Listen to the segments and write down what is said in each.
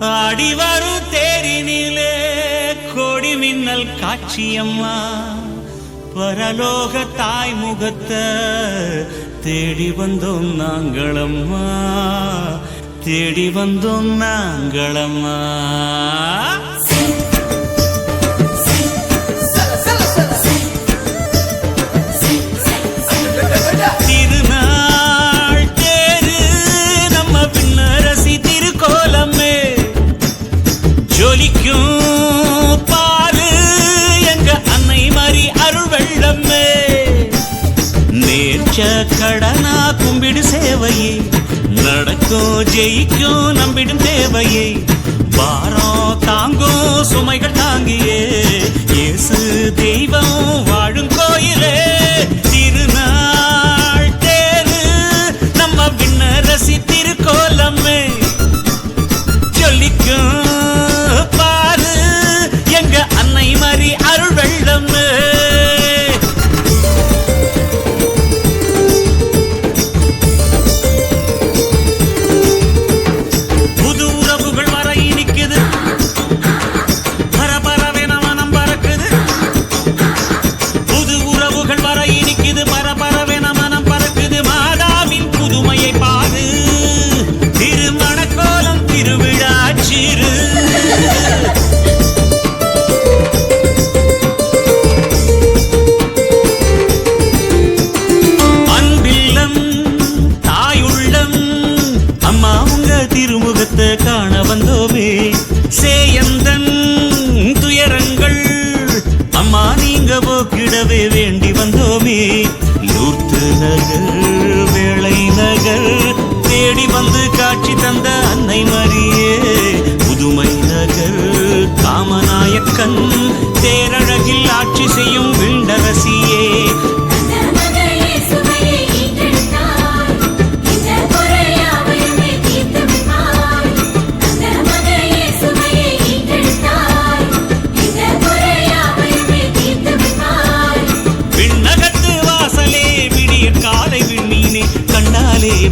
ஆடிவரும் தேரினிலே கொடி மின்னல் காட்சியம்மா. பரலோக தாய் முகத்தை தேடி வந்தோம் நாங்களம்மா. தேடி வந்தோம் நாங்களம்மா. கடனா கும்பிடு சேவையே. நடக்கும் ஜெயிக்கும் நம்பிடும் தேவையே. பாரம் தாங்கும் சுமைகள் தாங்கியே. இயேசு தெய்வம் வாழும் கோயிலே. திருவிழா அன்பில்லம் தாயுள்ளம் அம்மா உங்க திருமுகத்தை காண வந்தோமே. சேயந்தன் துயரங்கள் அம்மா நீங்க போக்கிடவே வேண்டி வந்தோமே. லூர்த்து நகர் வேளை நகர் தேடி வந்து காட்சி தந்த அன்னை மரியே. காமநாயக்கன் தேரழகில் ஆட்சி செய்யும் விண்டரசியே.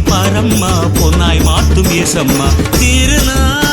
பரம்மா பொன்னாய் மாத்தும் ஏசம்மா திருநாள்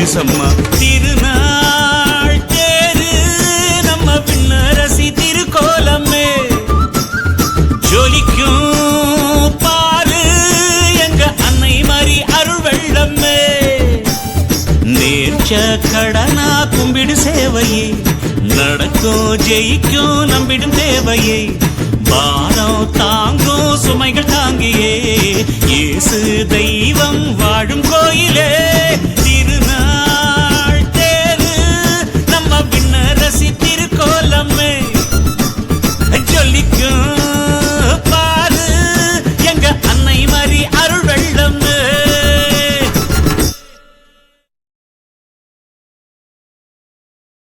ஏசம்மா திருநாள் தேரு நம்ம பின்னரசி திருக்கோலமே. ஜொலிக்கும் பாரு எங்க அன்னை மாதிரி அருள் வெள்ளமே நேர்ச்ச கடனா கும்பிடு சேவையே. நடக்கும் ஜெயிக்கும் நம்பிடும் தேவையே. பாரம் தாங்கும் சுமைகள் தாங்கியே. இயேசு தெய்வம் வாழும் கோயிலே.